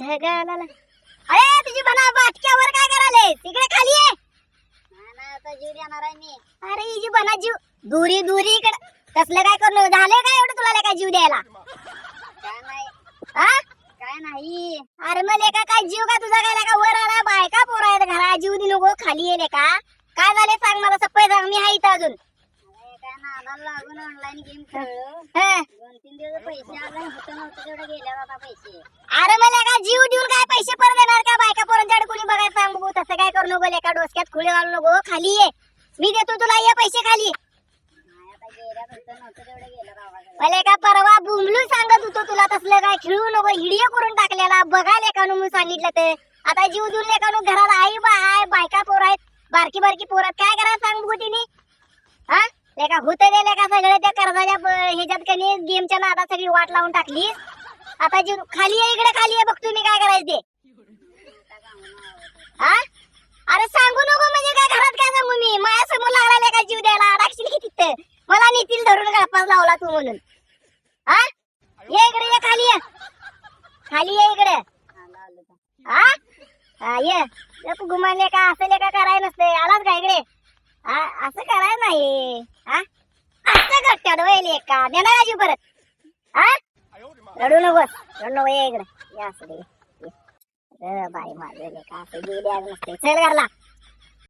ढगाला अरे तुझी बना बाटक्यावर काय करायले? तिकडे खाली आहे आता जीव देणार आहे मी. अरे हिची बना जीव. दुरी दुरी इकडे. कसलं काय करू? झाले काय एवढं तुला काय जीव द्यायला? काय नाही. हा काय नाही. अरे मग लेका काय जीव का तुझा काय लेका? वर आला बायका पोरा आहेत घरा. जीव दि नको खाली येले का काय झाले सांग मला सप्पय सांग मी आहे इथं अजून. काय लागून ऑनलाईन गेम खेळलो दोन तीन दिवस अरे मला का जीव देऊन काय पैसे परत देणार? का बायका पोरांच्याकडे कुणी बघायला सांग? तसं काय करू नको लेका डोसक्यात खुळे घालू नको खाली ये. मी देतो तुला ये पैसे खाली. मला का परवा बुमलू सांगत होतो तुला तसलं काय खेळू नको हिडिओ करून टाकलेला. बघा लेकानू मी सांगितलं ते. आता जीव देऊन लेकानू घरात आई बा आहे बायका पोर आहेत बारकी बारकी पोर आहेत. काय करायला सांग बघू तिने? हा? लेका होते दे ह्याच्यात कनी गेमच्या नादात सगळी वाट लावून टाकली. आता जीव खाली आहे इकडे खाली आहे बघ तुम्ही काय करायचं. ते हा? अरे सांगू नको म्हणजे काय घरात काय सांगू मी? माझ्यासमोर लागला का जीव द्यायला? अडकशील की तिथं. मला नेतील धरून गळपास लावला तू म्हणून. हा? ये इकडे ये खाली ये. खाली ये इकडे. हा? ये. तू घुमाले का? असं लेका करायला नसते. आलाच का इकडे? असं कराय नाही. हा? गट्ट्यात का देणार आजी परत. हा? रडू नकोस. रडू नको ये इकडे. या असं बाई माझे का असं जीव द्यायला नसते. चल घरला.